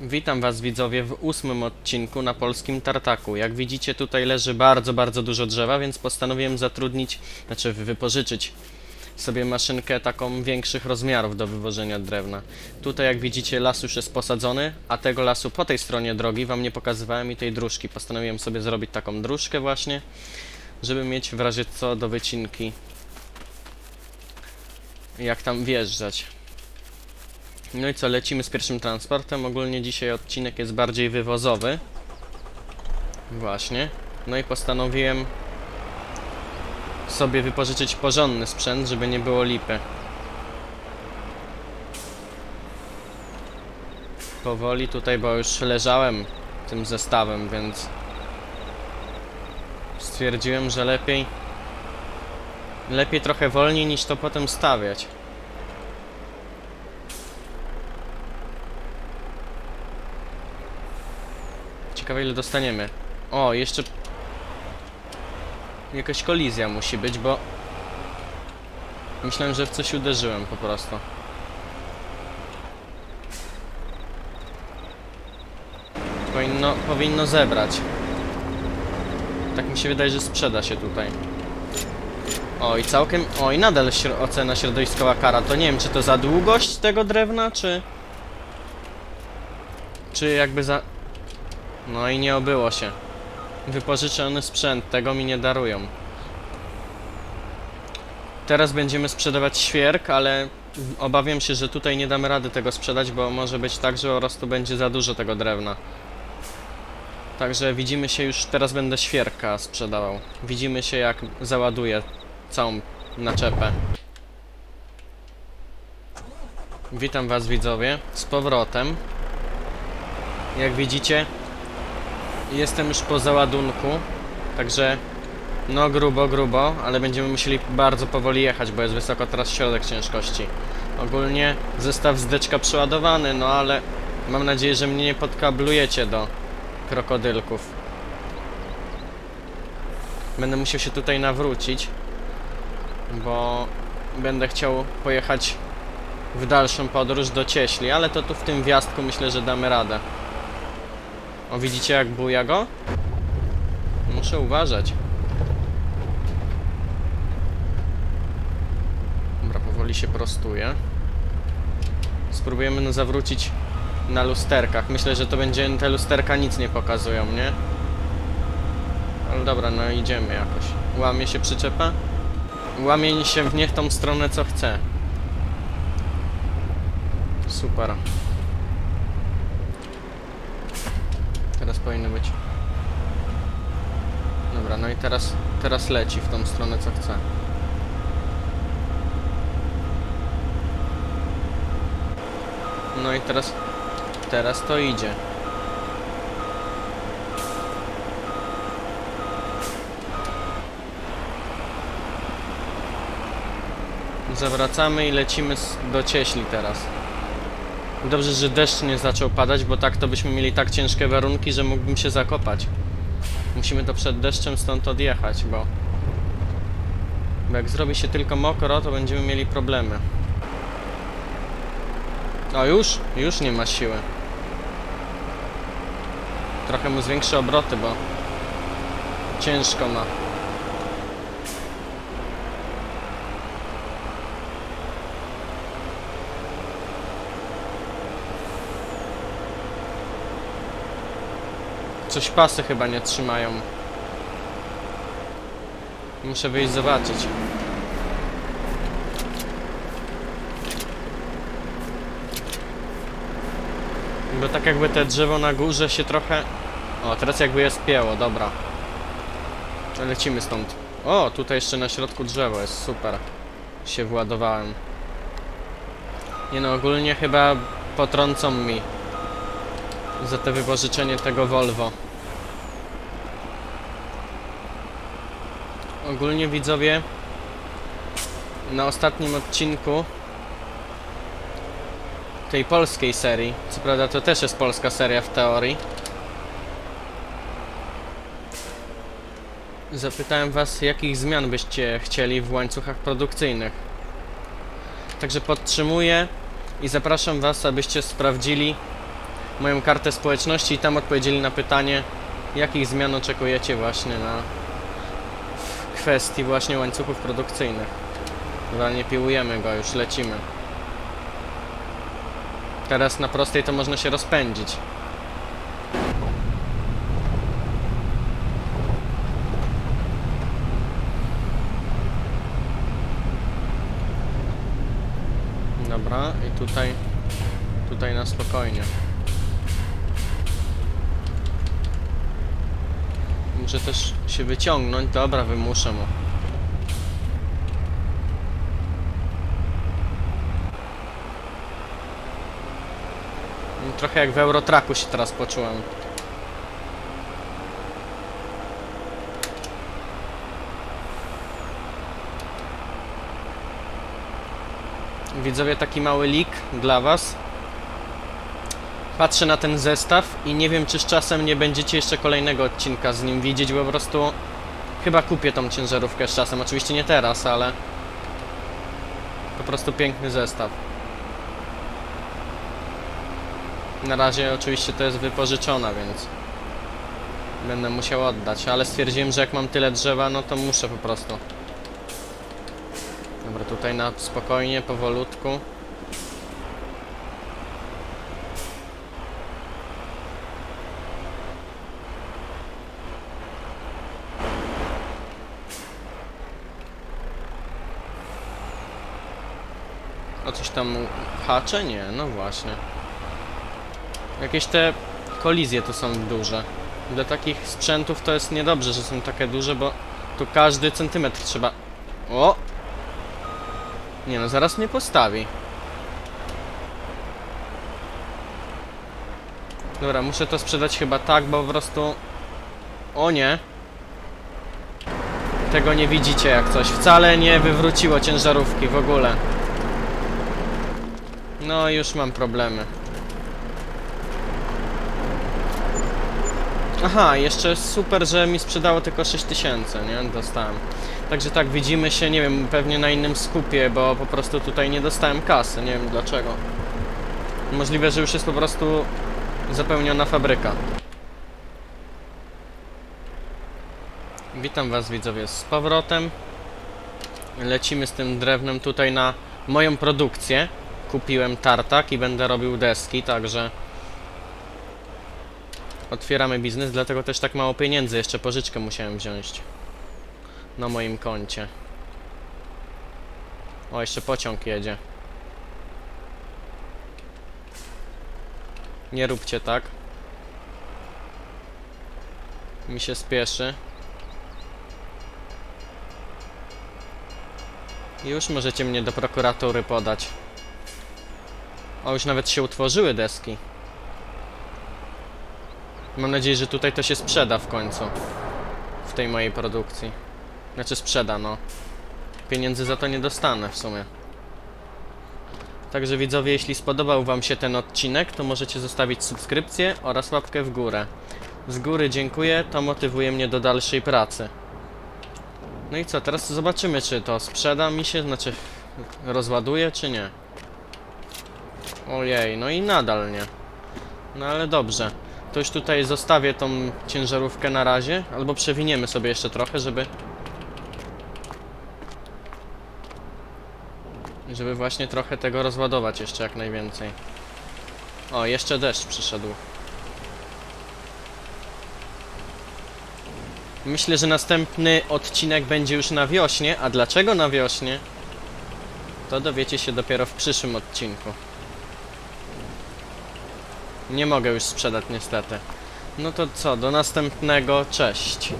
Witam Was widzowie w ósmym odcinku na polskim tartaku. Jak widzicie tutaj leży bardzo, bardzo dużo drzewa, więc postanowiłem zatrudnić, znaczy wypożyczyć sobie maszynkę taką większych rozmiarów do wywożenia drewna. Tutaj jak widzicie las już jest posadzony, a tego lasu po tej stronie drogi Wam nie pokazywałem i tej dróżki. Postanowiłem sobie zrobić taką dróżkę właśnie, żeby mieć w razie co do wycinki jak tam wjeżdżać. No i co, lecimy z pierwszym transportem. Ogólnie dzisiaj odcinek jest bardziej wywozowy. Właśnie. No i postanowiłem sobie wypożyczyć porządny sprzęt, żeby nie było lipy. Powoli tutaj, bo już leżałem tym zestawem, więc stwierdziłem, że lepiej lepiej trochę wolniej niż to potem stawiać. Ciekawe ile dostaniemy. O, jeszcze... Jakaś kolizja musi być, bo... Myślałem, że w coś uderzyłem po prostu. Powinno, powinno zebrać. Tak mi się wydaje, że sprzeda się tutaj. O, i całkiem... O, i nadal śro ocena środowiskowa kara. To nie wiem, czy to za długość tego drewna, czy... Czy jakby za... No i nie obyło się. Wypożyczony sprzęt, tego mi nie darują. Teraz będziemy sprzedawać świerk, ale obawiam się, że tutaj nie damy rady tego sprzedać, bo może być tak, że po prostu będzie za dużo tego drewna. Także widzimy się już, teraz będę świerka sprzedawał. Widzimy się jak załaduję całą naczepę. Witam was widzowie z powrotem. Jak widzicie, Jestem już po załadunku, także no grubo, grubo, ale będziemy musieli bardzo powoli jechać, bo jest wysoko teraz środek ciężkości. Ogólnie zestaw zdeczka przeładowany, no ale mam nadzieję, że mnie nie podkablujecie do krokodylków. Będę musiał się tutaj nawrócić, bo będę chciał pojechać w dalszą podróż do Cieśli, ale to tu w tym wjazdku myślę, że damy radę. O, widzicie jak buja go? Muszę uważać. Dobra, powoli się prostuje. Spróbujemy no zawrócić na lusterkach. Myślę, że to będzie, te lusterka nic nie pokazują, nie? Ale dobra, no idziemy jakoś. Łamie się przyczepa? Łamie się w niech tą stronę co chce. Super. Teraz powinno być. Dobra, no i teraz, teraz leci w tą stronę co chce. No i teraz, teraz to idzie. Zawracamy i lecimy do cieśli teraz. Dobrze, że deszcz nie zaczął padać, bo tak to byśmy mieli tak ciężkie warunki, że mógłbym się zakopać. Musimy to przed deszczem stąd odjechać, bo... Bo jak zrobi się tylko mokro, to będziemy mieli problemy. O, już? Już nie ma siły. Trochę mu zwiększy obroty, bo... Ciężko ma. Coś pasy chyba nie trzymają. Muszę wyjść zobaczyć. Bo tak jakby te drzewo na górze się trochę... O, teraz jakby je spięło, dobra. Lecimy stąd. O, tutaj jeszcze na środku drzewo jest, super. Się władowałem. Nie no, ogólnie chyba potrącą mi za te wypożyczenie tego Volvo. Ogólnie widzowie na ostatnim odcinku tej polskiej serii, co prawda to też jest polska seria w teorii, zapytałem was jakich zmian byście chcieli w łańcuchach produkcyjnych. Także podtrzymuję i zapraszam was, abyście sprawdzili moją kartę społeczności i tam odpowiedzieli na pytanie, jakich zmian oczekujecie właśnie na kwestii właśnie łańcuchów produkcyjnych. Dobra, nie piłujemy go, już lecimy. Teraz na prostej to można się rozpędzić. Dobra, i tutaj, tutaj na spokojnie. Muszę też się wyciągnąć. Dobra, wymuszę mu. Trochę jak w Eurotraku się teraz poczułem. Widzowie, taki mały leak dla Was. Patrzę na ten zestaw i nie wiem, czy z czasem nie będziecie jeszcze kolejnego odcinka z nim widzieć, bo po prostu chyba kupię tą ciężarówkę z czasem. Oczywiście nie teraz, ale po prostu piękny zestaw. Na razie oczywiście to jest wypożyczona, więc będę musiał oddać, ale stwierdziłem, że jak mam tyle drzewa, no to muszę po prostu. Dobra, tutaj na spokojnie, powolutku. O coś tam hacze? Nie, no właśnie. Jakieś te kolizje tu są duże. Dla takich sprzętów to jest niedobrze, że są takie duże, bo tu każdy centymetr trzeba... O! Nie no, zaraz mnie postawi. Dobra, muszę to sprzedać chyba tak, bo po prostu... O nie! Tego nie widzicie jak coś. Wcale nie wywróciło ciężarówki w ogóle. No już mam problemy. Aha, jeszcze super, że mi sprzedało tylko 6000, nie? Dostałem. Także tak, widzimy się, nie wiem, pewnie na innym skupie, bo po prostu tutaj nie dostałem kasy, nie wiem dlaczego. Możliwe, że już jest po prostu zapełniona fabryka. Witam Was widzowie z powrotem. Lecimy z tym drewnem tutaj na moją produkcję. Kupiłem tartak i będę robił deski, także otwieramy biznes, dlatego też tak mało pieniędzy. Jeszcze pożyczkę musiałem wziąć na moim koncie. O, jeszcze pociąg jedzie. Nie róbcie tak. Mi się spieszy. Już możecie mnie do prokuratury podać. O, już nawet się utworzyły deski. Mam nadzieję, że tutaj to się sprzeda w końcu. W tej mojej produkcji. Znaczy sprzeda, no. Pieniędzy za to nie dostanę w sumie. Także widzowie, jeśli spodobał wam się ten odcinek, to możecie zostawić subskrypcję oraz łapkę w górę. Z góry dziękuję, to motywuje mnie do dalszej pracy. No i co, teraz zobaczymy, czy to sprzeda mi się, znaczy rozładuje, czy nie. Ojej, no i nadal nie. No ale dobrze. To już tutaj zostawię tą ciężarówkę na razie, albo przewiniemy sobie jeszcze trochę, żeby... Żeby właśnie trochę tego rozładować jeszcze jak najwięcej. O, jeszcze deszcz przyszedł. Myślę, że następny odcinek będzie już na wiośnie, a dlaczego na wiośnie? To dowiecie się dopiero w przyszłym odcinku. Nie mogę już sprzedać niestety. No to co, do następnego, cześć.